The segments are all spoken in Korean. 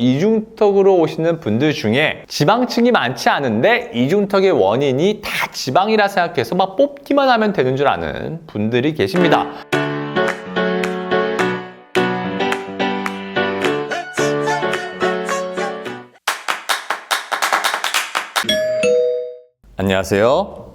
이중턱으로 오시는 분들 중에 지방층이 많지 않은데 이중턱의 원인이 다 지방이라 생각해서 막 뽑기만 하면 되는 줄 아는 분들이 계십니다. 안녕하세요.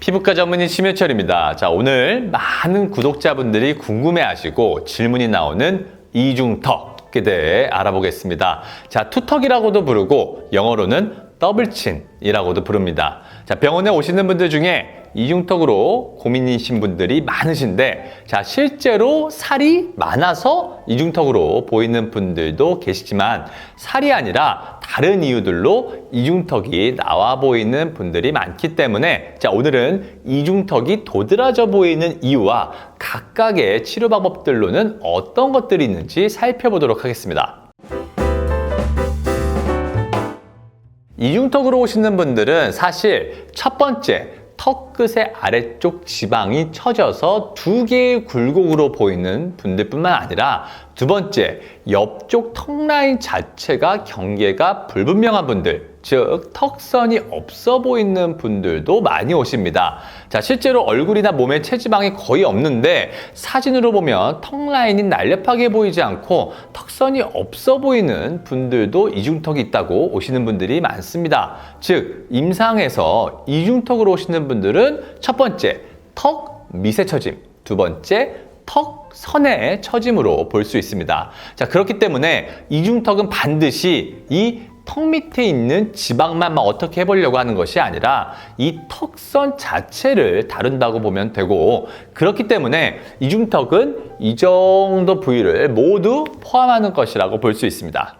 피부과 전문의 심효철입니다. 자, 오늘 많은 구독자분들이 궁금해 하시고 질문이 나오는 이중턱 에 대해 알아보겠습니다. 자, 투턱이라고도 부르고 영어로는 더블친이라고도 부릅니다. 자, 병원에 오시는 분들 중에 이중턱으로 고민이신 분들이 많으신데, 자, 실제로 살이 많아서 이중턱으로 보이는 분들도 계시지만, 살이 아니라 다른 이유들로 이중턱이 나와 보이는 분들이 많기 때문에, 자, 오늘은 이중턱이 도드라져 보이는 이유와 각각의 치료 방법들로는 어떤 것들이 있는지 살펴보도록 하겠습니다. 이중턱으로 오시는 분들은 사실 첫 번째 턱 끝의 아래쪽 지방이 처져서 두 개의 굴곡으로 보이는 분들뿐만 아니라 두 번째 옆쪽 턱 라인 자체가 경계가 불분명한 분들 즉 턱선이 없어 보이는 분들도 많이 오십니다. 자 실제로 얼굴이나 몸에 체지방이 거의 없는데 사진으로 보면 턱 라인이 날렵하게 보이지 않고 턱선이 없어 보이는 분들도 이중턱이 있다고 오시는 분들이 많습니다. 즉 임상에서 이중턱으로 오시는 분들은 첫 번째 턱 미세 처짐, 두 번째 턱 선의 처짐으로 볼 수 있습니다. 자, 그렇기 때문에 이중턱은 반드시 이 턱 밑에 있는 지방만 막 어떻게 해보려고 하는 것이 아니라 이 턱선 자체를 다룬다고 보면 되고 그렇기 때문에 이중턱은 이 정도 부위를 모두 포함하는 것이라고 볼 수 있습니다.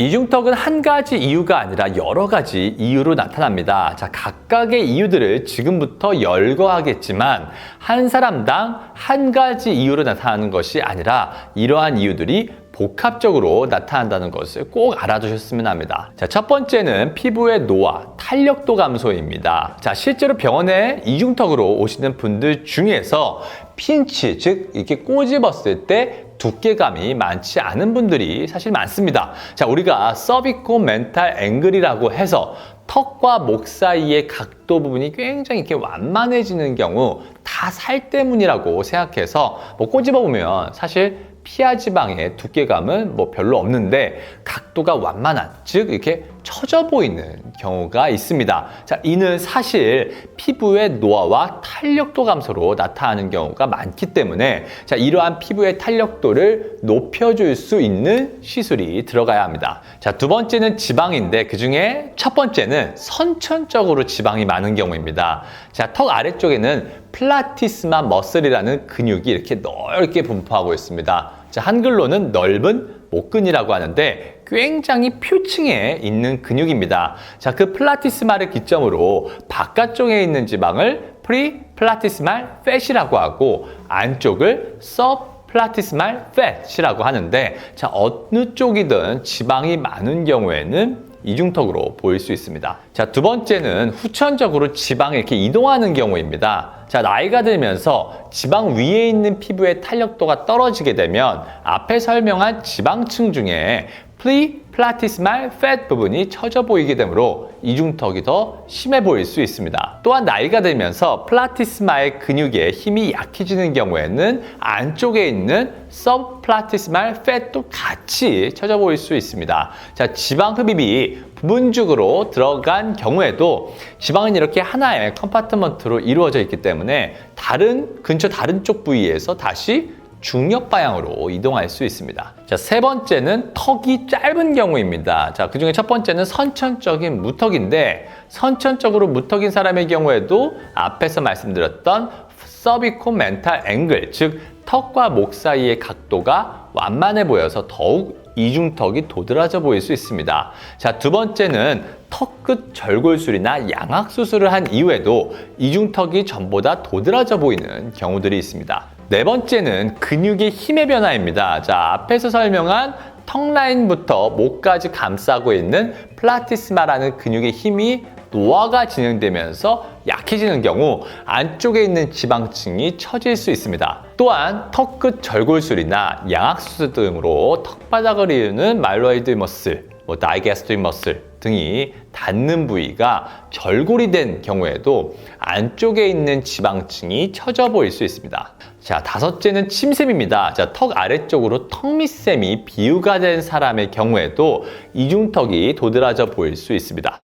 이중턱은 한 가지 이유가 아니라 여러 가지 이유로 나타납니다. 자, 각각의 이유들을 지금부터 열거하겠지만 한 사람당 한 가지 이유로 나타나는 것이 아니라 이러한 이유들이 복합적으로 나타난다는 것을 꼭 알아두셨으면 합니다. 자, 첫 번째는 피부의 노화, 탄력도 감소입니다. 자, 실제로 병원에 이중턱으로 오시는 분들 중에서 핀치, 즉 이렇게 꼬집었을 때 두께감이 많지 않은 분들이 사실 많습니다. 자, 우리가 서비코 멘탈 앵글이라고 해서 턱과 목 사이의 각도 부분이 굉장히 이렇게 완만해지는 경우 다 살 때문이라고 생각해서 뭐 꼬집어 보면 사실 피하 지방의 두께감은 뭐 별로 없는데 각도가 완만한 즉 이렇게 처져 보이는 경우가 있습니다. 자, 이는 사실 피부의 노화와 탄력도 감소로 나타나는 경우가 많기 때문에 자, 이러한 피부의 탄력도를 높여줄 수 있는 시술이 들어가야 합니다. 자, 두 번째는 지방인데 그 중에 첫 번째는 선천적으로 지방이 많은 경우입니다. 자, 턱 아래쪽에는 플라티스마 머슬이라는 근육이 이렇게 넓게 분포하고 있습니다. 자, 한글로는 넓은 목근이라고 하는데 굉장히 표층에 있는 근육입니다. 자, 그 플라티스마를 기점으로 바깥쪽에 있는 지방을 프리 플라티스말 팻이라고 하고 안쪽을 서 플라티스말 팻이라고 하는데 자, 어느 쪽이든 지방이 많은 경우에는 이중턱으로 보일 수 있습니다. 자, 두 번째는 후천적으로 지방이 이렇게 이동하는 경우입니다. 자, 나이가 들면서 지방 위에 있는 피부의 탄력도가 떨어지게 되면 앞에 설명한 지방층 중에 플리 플라티스말 팻 부분이 처져 보이게 되므로 이중턱이 더 심해 보일 수 있습니다. 또한 나이가 들면서 플라티스마의 근육에 힘이 약해지는 경우에는 안쪽에 있는 서 플라티스말 팻도 같이 처져 보일 수 있습니다. 자, 지방 흡입이 부분적으로 들어간 경우에도 지방은 이렇게 하나의 컴파트먼트로 이루어져 있기 때문에 다른 근처 다른 쪽 부위에서 다시 중력 방향으로 이동할 수 있습니다. 자, 세 번째는 턱이 짧은 경우입니다. 자, 그 중에 첫 번째는 선천적인 무턱인데, 선천적으로 무턱인 사람의 경우에도 앞에서 말씀드렸던 서비코 멘탈 앵글, 즉, 턱과 목 사이의 각도가 완만해 보여서 더욱 이중턱이 도드라져 보일 수 있습니다. 자, 두 번째는 턱끝 절골술이나 양악수술을 한 이후에도 이중턱이 전보다 도드라져 보이는 경우들이 있습니다. 네 번째는 근육의 힘의 변화입니다. 자, 앞에서 설명한 턱 라인부터 목까지 감싸고 있는 플라티스마라는 근육의 힘이 노화가 진행되면서 약해지는 경우 안쪽에 있는 지방층이 처질 수 있습니다. 또한 턱 끝 절골술이나 양악수술 등으로 턱바닥을 이루는 말로이드 머슬, 뭐 다이게스트릭 머슬 등이 닿는 부위가 절골이 된 경우에도 안쪽에 있는 지방층이 처져 보일 수 있습니다. 자, 다섯째는 침샘입니다. 자, 턱 아래쪽으로 턱 밑샘이 비유가 된 사람의 경우에도 이중턱이 도드라져 보일 수 있습니다.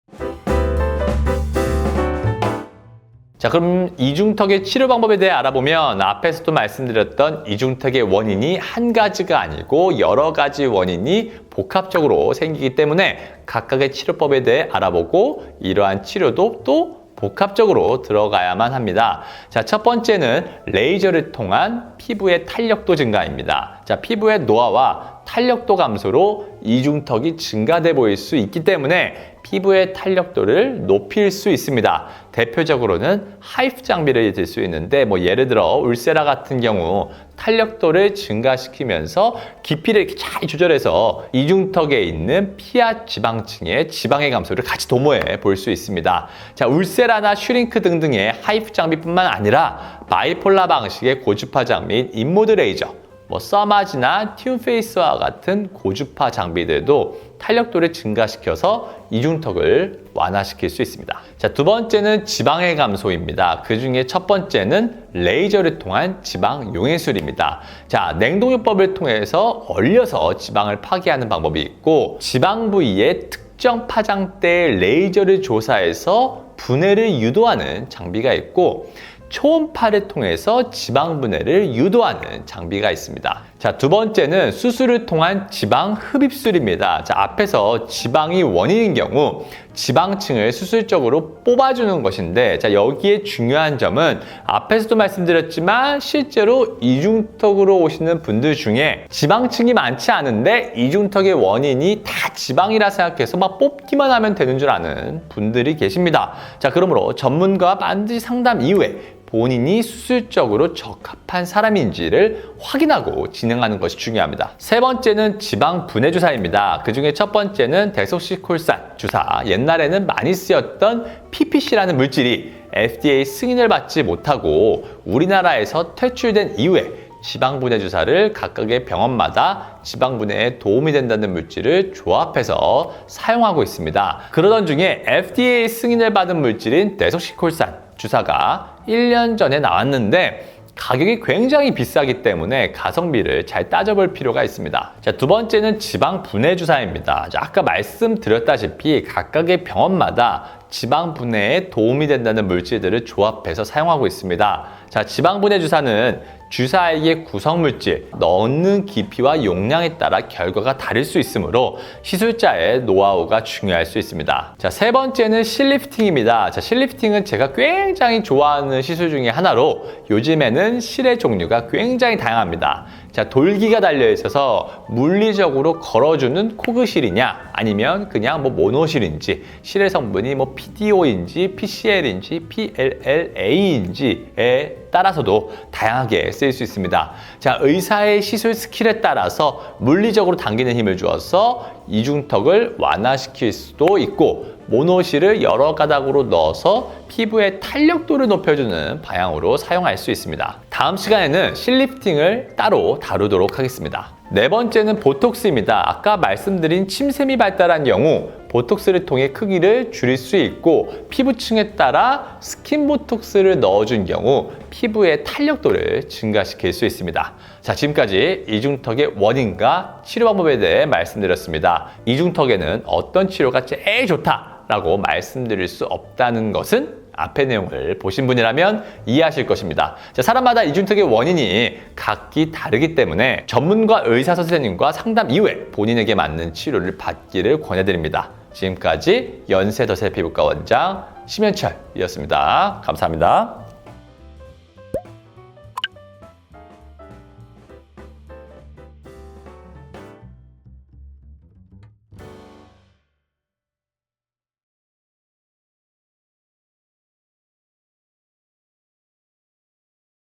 자, 그럼 이중턱의 치료 방법에 대해 알아보면 앞에서도 말씀드렸던 이중턱의 원인이 한 가지가 아니고 여러 가지 원인이 복합적으로 생기기 때문에 각각의 치료법에 대해 알아보고 이러한 치료도 또 복합적으로 들어가야만 합니다. 자, 첫 번째는 레이저를 통한 피부의 탄력도 증가입니다. 자, 피부의 노화와 탄력도 감소로 이중턱이 증가돼 보일 수 있기 때문에 피부의 탄력도를 높일 수 있습니다. 대표적으로는 하이프 장비를 들 수 있는데 뭐 예를 들어 울세라 같은 경우 탄력도를 증가시키면서 깊이를 이렇게 잘 조절해서 이중턱에 있는 피하 지방층의 지방의 감소를 같이 도모해 볼 수 있습니다. 자, 울세라나 슈링크 등등의 하이프 장비뿐만 아니라 바이폴라 방식의 고주파 장비인 인모드 레이저 뭐 써마지나 튠페이스와 같은 고주파 장비들도 탄력도를 증가시켜서 이중턱을 완화시킬 수 있습니다. 자, 두 번째는 지방의 감소입니다. 그 중에 첫 번째는 레이저를 통한 지방 용해술입니다. 자, 냉동요법을 통해서 얼려서 지방을 파괴하는 방법이 있고 지방 부위의 특정 파장대의 레이저를 조사해서 분해를 유도하는 장비가 있고 초음파를 통해서 지방 분해를 유도하는 장비가 있습니다. 자, 두 번째는 수술을 통한 지방 흡입술입니다. 자, 앞에서 지방이 원인인 경우 지방층을 수술적으로 뽑아주는 것인데, 자, 여기에 중요한 점은 앞에서도 말씀드렸지만 실제로 이중턱으로 오시는 분들 중에 지방층이 많지 않은데 이중턱의 원인이 다 지방이라 생각해서 막 뽑기만 하면 되는 줄 아는 분들이 계십니다. 자, 그러므로 전문가와 반드시 상담 이후에 본인이 수술적으로 적합한 사람인지를 확인하고 진행하는 것이 중요합니다. 세 번째는 지방 분해 주사입니다. 그 중에 첫 번째는 데소시콜산 주사. 옛날에는 많이 쓰였던 PPC라는 물질이 FDA 승인을 받지 못하고 우리나라에서 퇴출된 이후에 지방분해 주사를 각각의 병원마다 지방분해에 도움이 된다는 물질을 조합해서 사용하고 있습니다. 그러던 중에 FDA 승인을 받은 물질인 데소시콜산 주사가 1년 전에 나왔는데 가격이 굉장히 비싸기 때문에 가성비를 잘 따져볼 필요가 있습니다. 자, 두 번째는 지방 분해 주사입니다. 자, 아까 말씀드렸다시피 각각의 병원마다 지방 분해에 도움이 된다는 물질들을 조합해서 사용하고 있습니다. 자, 지방 분해 주사는 주사액의 구성물질, 넣는 깊이와 용량에 따라 결과가 다를 수 있으므로 시술자의 노하우가 중요할 수 있습니다. 자, 세 번째는 실리프팅입니다. 자, 실리프팅은 제가 굉장히 좋아하는 시술 중에 하나로 요즘에는 실의 종류가 굉장히 다양합니다. 자, 돌기가 달려 있어서 물리적으로 걸어주는 코그실이냐 아니면 그냥 뭐 모노실인지 실의 성분이 뭐 PDO인지 PCL인지 PLLA인지에 따라서도 다양하게 쓰일 수 있습니다. 자, 의사의 시술 스킬에 따라서 물리적으로 당기는 힘을 주어서 이중턱을 완화시킬 수도 있고 모노실을 여러 가닥으로 넣어서 피부의 탄력도를 높여주는 방향으로 사용할 수 있습니다. 다음 시간에는 실리프팅을 따로 다루도록 하겠습니다. 네 번째는 보톡스입니다. 아까 말씀드린 침샘이 발달한 경우 보톡스를 통해 크기를 줄일 수 있고 피부층에 따라 스킨 보톡스를 넣어준 경우 피부의 탄력도를 증가시킬 수 있습니다. 자, 지금까지 이중턱의 원인과 치료 방법에 대해 말씀드렸습니다. 이중턱에는 어떤 치료가 제일 좋다라고 말씀드릴 수 없다는 것은 앞의 내용을 보신 분이라면 이해하실 것입니다. 자, 사람마다 이중턱의 원인이 각기 다르기 때문에 전문가 의사 선생님과 상담 이후에 본인에게 맞는 치료를 받기를 권해드립니다. 지금까지 연세더세 피부과 원장 심현철이었습니다. 감사합니다.